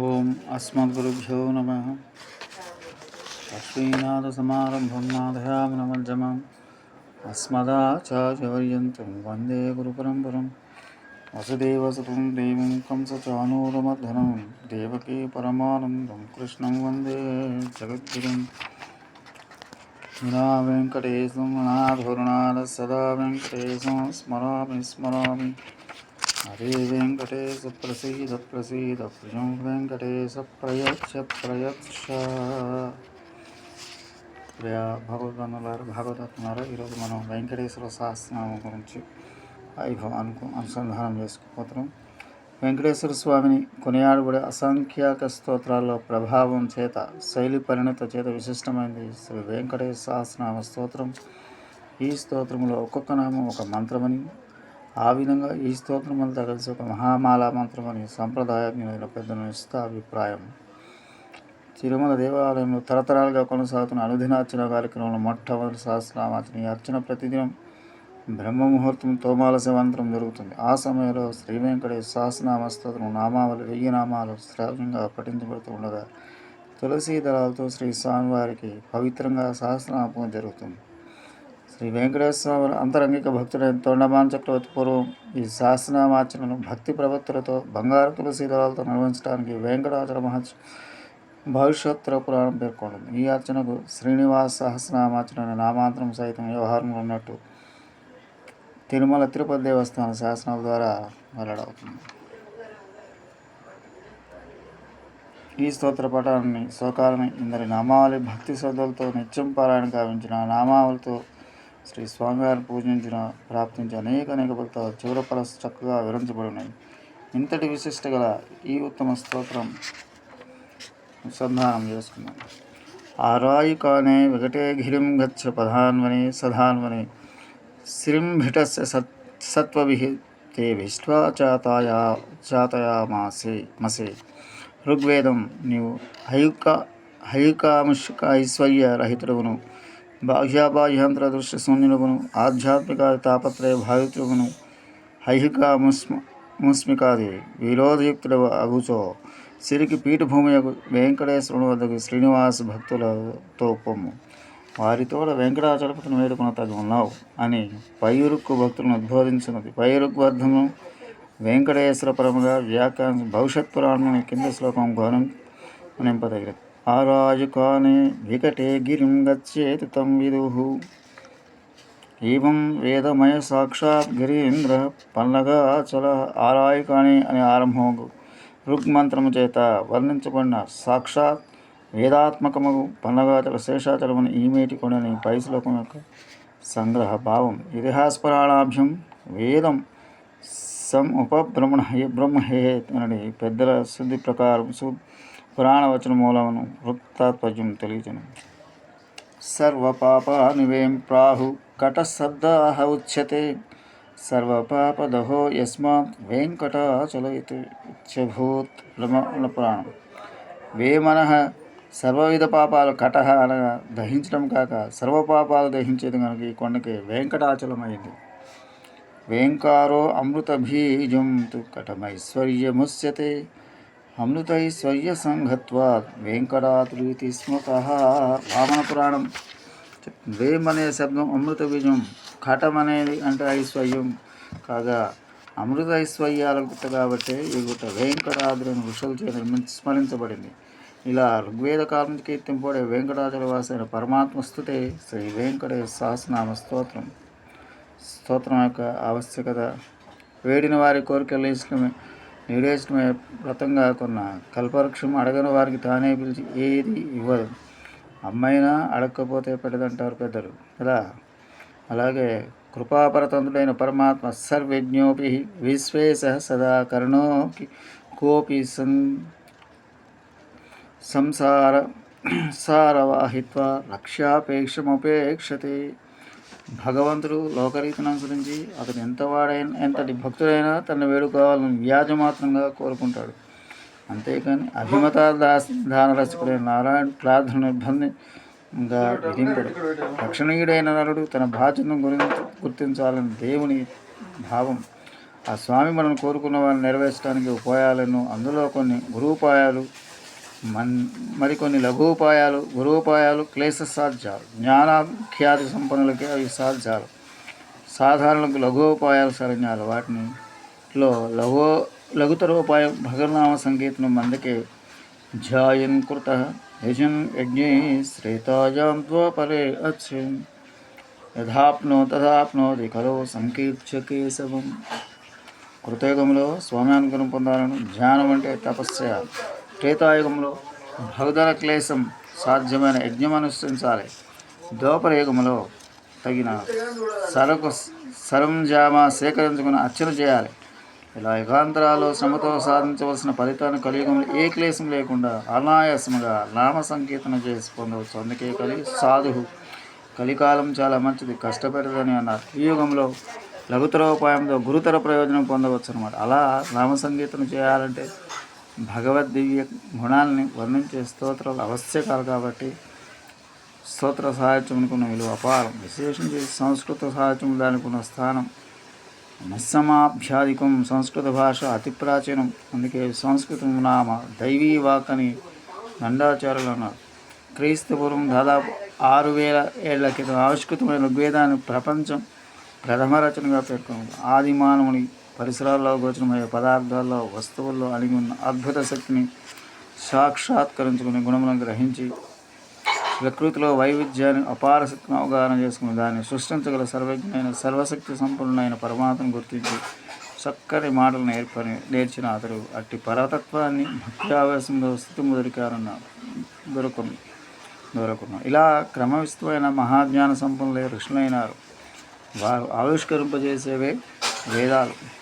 ఓం అస్మద్గురుభ్యో నమ. లక్ష్మీనాథసమారంభం నాథయామనమజ్జమం అస్మదాచార్యవర్యంతం వందే గురుపరంపరం. వసుదేవసుతం దేవం కంసచానూరమర్ధనం దేవకీ పరమానందం కృష్ణం వందే జగద్గురం. నా వెంకటేశం నా ధోరణాల సదా వెంకటేశం స్మరామి స్మరామి. హరే వెంకటేశ ప్రసీద ప్రసీద ప్రియం వెంకటేశ ప్రయక్ష ప్రయక్ష ప్రియ భగవద్గణులారు ఈరోజు మనం వెంకటేశ్వర సహస్రనామం గురించి వైభవం అనుసంధానం చేసుకుపోతున్నాం. వెంకటేశ్వర స్వామిని కొనియాడబడే అసంఖ్యాక స్తోత్రాల్లో ప్రభావం చేత శైలి పరిణత చేత విశిష్టమైనది శ్రీ వెంకటేశ్వర సహస్రనామ స్తోత్రం. ఈ స్తోత్రంలో ఒక్కొక్క నామం ఒక మంత్రమని ఆ విధంగా ఈ స్తోత్రమంతా కలిసి ఒక మహామాల మంత్రమని సంప్రదాయజ్ఞులైన పెద్దల ఇస్తా అభిప్రాయం. తిరుమల దేవాలయంలో తరతరాలుగా కొనసాగుతున్న అనుదినార్చన కార్యక్రమంలో మొట్టమొదటి సహస్రనామార్చన ఈ అర్చన ప్రతిదినం బ్రహ్మ ముహూర్తం తోమాల శివంతరం జరుగుతుంది. ఆ సమయంలో శ్రీ వెంకటేశ్వర సహస్రనామ స్తోత్రం నామావళి వెయ్యి నామాలు శ్రావ్యంగా పఠించబడుతూ ఉండగా తులసీ దళాలతో శ్రీ స్వామివారికి పవిత్రంగా సహస్రనామం జరుగుతుంది. శ్రీ వెంకటేశ్వర అంతరంగిక భక్తుడైన తొండమాన్ చక్రవర్తి పూర్వం ఈ సహస్రనామార్చనను భక్తి ప్రవక్తులతో బంగారు తులసి దళాలతో నిర్వహించడానికి వెంకటాచల మహర్షి భవిష్యోత్తర పురాణం పేర్కొంటుంది. ఈ అర్చనకు శ్రీనివాస సహస్రనామాచరణ అనే నామాంతరం సైతం వ్యవహారంలో ఉన్నట్టు తిరుమల తిరుపతి దేవస్థాన శాసనాల ద్వారా వెల్లడవుతుంది. ఈ స్తోత్ర పటాన్ని శోకాలని ఇందరి నామావళి భక్తి శ్రద్ధలతో నిత్యం పారాయణ గావించిన నామావళితో శ్రీ స్వామివారిని పూజించిన ప్రాప్తించి అనేక అనేక భక్తులు చివర చక్కగా వివరించబడి ఉన్నాయి ఇంతటి విశిష్ట గల ఈ ఉత్తమ స్తోత్రం అనుసంధానం చేసుకున్నాం ఆరాయికానే వికటే గిరిం గచ్చ పధాన్వని సధాన్వని శ్రీంభిటస్య సత్ సత్వభి తే విష్ట్వా చాతాయా చాతయామాసే మసే. ఋగ్వేదం నీవు హయుక హయుకాముషిక ఐశ్వర్య రహితుడుగును బాహ్యాబాహ్యాంతర దృశ్య శూన్యుడుగును ఆధ్యాత్మిక తాపత్రయ భావితుడుగును హైహిక ముస్మ ముస్మికాది విరోధయుక్తుడు అగుచో సిరికి పీఠభూమి వెంకటేశ్వరుని వద్దకు శ్రీనివాస భక్తులతో పొమ్ము వారితోడ వెంకటాచలపతిని వేడుకున్న తగు ఉన్నావు అని పైరుక్కు భక్తులను ఉద్బోధించినది. పైరుగ్వర్ధము వెంకటేశ్వర పరముగా వ్యాఖ్యాన భవిష్యత్ పురాణం కింద శ్లోకం ఘోరం నింపదగినది. ఆరాజుకానే వికటే గిరిం గచ్చేతి తం విదుహు ఏం వేదమయ సాక్షాత్ గిరీంద్ర పల్లగాచల ఆరాయుకాని అనే ఆరంభం ఋగ్మంత్రము చేత వర్ణించబడిన సాక్షాత్ వేదాత్మకము పల్లగాచల శేషాచలమని ఈమేటి కొనని పైశ్లోకం యొక్క సంగ్రహ భావం. ఇతిహాస్పరాణాభ్యం వేదం సం ఉపబ్రహ్మణ బ్రహ్మహే అనని పెద్దల శుద్ధి ప్రకారం సు పురాణ వచన మూలమును వృత్తాత్పర్యం తెలియజను. సర్వపాపానివేం ప్రాహు కటశబ్దాహ ఉచ్యతే సర్వపాపదహో యస్మాత్ వెంకటాచల ఇది ఉచ్యభూత్ పురాణం. వేమన సర్వవిధ పాపాలు కటహ అనగా దహించడం కాక సర్వపాపాలు దహించేది కనుక ఈ కొండకి వెంకటాచలమైంది. వేంకారో అమృత బీజం తు కటమైశ్వర్యముస్యతే అమృతైశ్వర్య సంఘత్వాత్ వెంకటాద్రీతి స్మృత వామన పురాణం. వేం అనే శబ్దం అమృత బీజం ఘటం అనేది అంటే ఐశ్వర్యం. కాగా అమృత ఐశ్వర్యాల గుట్ట కాబట్టి ఈ గుట్ట వెంకటాద్రిని ఋషులు చేత స్మరించబడింది. ఇలా ఋగ్వేద కాలం కీర్తింపడే వెంకటాచల వాసైన పరమాత్మస్తుతే శ్రీ వెంకటేశ్వర సహస్రనామ స్తోత్రం. స్తోత్రం యొక్క ఆవశ్యకత. వేడిన వారి కోరికలు ఇష్టమే. నీడేష్టమే వ్రతంగా కొన్న కల్పవృక్షం అడగని వారికి తానే పిలిచి ఏది ఇవ్వదు. అమ్మైనా అడగకపోతే పెట్టదంటారు పెద్దలు. కదా? అలాగే కృపాపరతంతుడైన పరమాత్మ సర్వజ్ఞోపి విశ్వేశ సదా కరుణోకి కోపి సం సంసార సారవాహిత్వ లక్ష్యాపేక్షముపేక్షతే భగవంతుడు లోకరీతిని అనుసరించి అతను ఎంతవాడైన ఎంతటి భక్తుడైనా తన వేడుకోవాలని వ్యాజమాత్రంగా కోరుకుంటాడు. అంతేకాని అభిమత దాస్ దానరసికుడైన నారాయణ ప్రార్థన నిర్బంధంగా విధింపడు. రక్షణీయుడైన నరుడు తన బాధ్యతను గురించి గుర్తించాలని దేవుని భావం. ఆ స్వామి మనం కోరుకున్న వాళ్ళని నెరవేర్చడానికి ఉపాయాలను అందులో కొన్ని గురువుపాయాలు మన్ మరికొన్ని లఘూపాయాలు గురూపాయాలు క్లేశ సాధ్యాలు జ్ఞానాఖ్యాతి సంపన్నులకి అవి సాధ్యాలు. సాధారణకు లఘుపాయాలు సరణ్యాలు వాటిని లో లఘు లఘుతరోపాయం భగర్నామ సంగీతం అందుకే ధ్యాయన్ కృత యజన్ యజ్ఞే శ్రేతాయాం ద్వాపరే అచ్చి యథాప్నో తథాప్నోది కలో సంకీర్చ కేశవం. కృతయుగంలో స్వామి అనుగ్రహం పొందాలను ధ్యానం అంటే తపస్సు. త్రేతాయుగంలో భగదర క్లేశం సాధ్యమైన యజ్ఞం అనుసరించాలి దోపరయుగంలో తగిన సరకు సరంజామ సేకరించుకుని అర్చన చేయాలి. ఇలా యుగాంతరాల్లో శ్రమతో సాధించవలసిన ఫలితాన్ని కలియుగంలో ఏ క్లేశం లేకుండా అనాయాసముగా నామ సంకీర్తన చేసి పొందవచ్చు. అందుకే కలి సాధువు కలికాలం చాలా మంచిది కష్టపెడదని అన్నారు. ఈ యుగంలో లఘుతరోపాయంతో గురుతర ప్రయోజనం పొందవచ్చు అనమాట అలా నామ సంకీర్తన చేయాలంటే భగవద్దివ్య గుణాలని వర్ణించే స్తోత్రాలు ఆవశ్యకాలు కాబట్టి స్తోత్ర సాహిత్యమునుకున్న విలువ అపారం. విశేషించి సంస్కృత సాహిత్యం దానికి ఉన్న స్థానం. నిస్సమాభ్యాధికం సంస్కృత భాష అతి ప్రాచీనం. అందుకే సంస్కృతం నామ దైవీ వాక్ అని దండాచార్యులు అన్నారు క్రీస్తుపూర్వం దాదాపు ఆరు వేల ఏళ్ళ క్రితం ఆవిష్కృతమైన ఋగ్వేదాన్ని ప్రపంచం ప్రథమ రచనగా పేర్కొంది. ఆది మానవుని పరిసరాల్లో గోచరమయ్యే పదార్థాల్లో వస్తువుల్లో అణిగి ఉన్న అద్భుత శక్తిని సాక్షాత్కరించుకునే గుణములను గ్రహించి ప్రకృతిలో వైవిధ్యాన్ని అపార శక్తిని అవగాహన చేసుకుని దాన్ని సృష్టించగల సర్వజ్ఞైన సర్వశక్తి సంపన్నులైన పరమాత్మను గుర్తించి చక్కని మాటలు నేర్పని నేర్చిన అతడు అట్టి పరతత్వాన్ని భక్తి స్థితి ముదరికారన్న దొరకను దొరకును. ఇలా క్రమవిస్తమైన మహాజ్ఞాన సంపన్నులే ఋషులైనారు. వారు ఆవిష్కరింపజేసేవే వేదాలు.